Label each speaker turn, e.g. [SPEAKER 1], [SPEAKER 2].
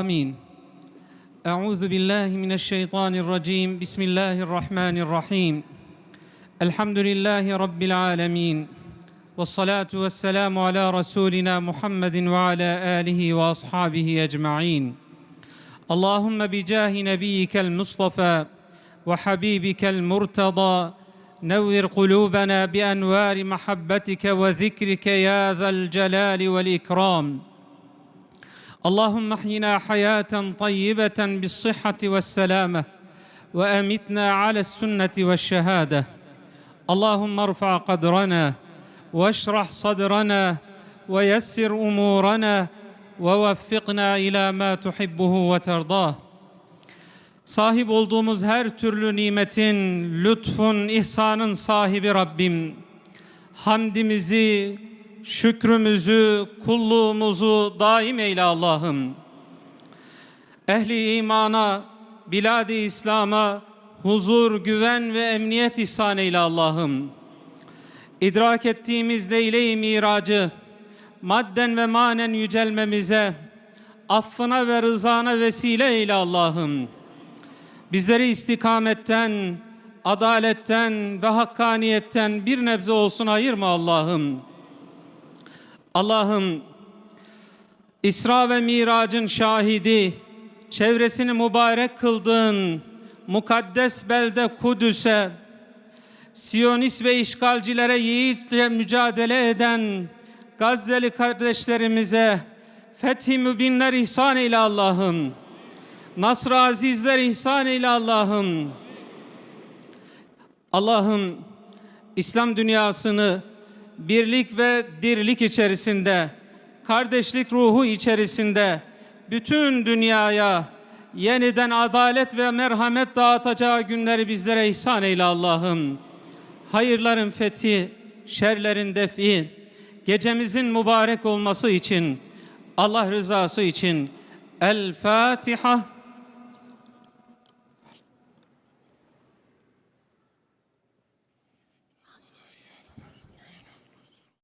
[SPEAKER 1] آمين. أعوذ بالله من الشيطان الرجيم. بسم الله الرحمن الرحيم. الحمد لله رب العالمين. والصلاة والسلام على رسولنا محمد وعلى آله وأصحابه أجمعين. اللهم بجاه نبيك المصطفى وحبيبك المرتضى نور قلوبنا بأنوار محبتك وذكرك يا ذا الجلال والإكرام. اللهم احينا حياة طيبة بالصحة والسلامة وأمتنا على السنة والشهادة. اللهم ارفع قدرنا واشرح صدرنا ويسر أمورنا ووفقنا إلى ما تحبه وترضاه. Sahip olduğumuz her türlü nimetin, lütfun, ihsanın sahibi Rabbim, hamdimizi, şükrümüzü, kulluğumuzu daim eyle Allah'ım. Ehli imana, biladi İslam'a huzur, güven ve emniyet ihsan eyle Allah'ım. İdrak ettiğimiz Leyle-i Miracı, madden ve manen yücelmemize, affına ve rızana vesile eyle Allah'ım. Bizleri istikametten, adaletten ve hakkaniyetten bir nebze olsun ayırma Allah'ım. Allah'ım İsra ve Mirac'ın şahidi, çevresini mübarek kıldığın mukaddes belde Kudüs'e, Siyonist ve işgalcilere yiğitçe mücadele eden Gazze'li kardeşlerimize fethi mübinler ihsan eyle Allah'ım. Nasr-ı azizler ihsan eyle Allah'ım. Allah'ım İslam dünyasını birlik ve dirlik içerisinde, kardeşlik ruhu içerisinde bütün dünyaya yeniden adalet ve merhamet dağıtacağı günleri bizlere ihsan eyle Allah'ım. Hayırların fethi, şerlerin defi, gecemizin mübarek olması için, Allah rızası için El Fatiha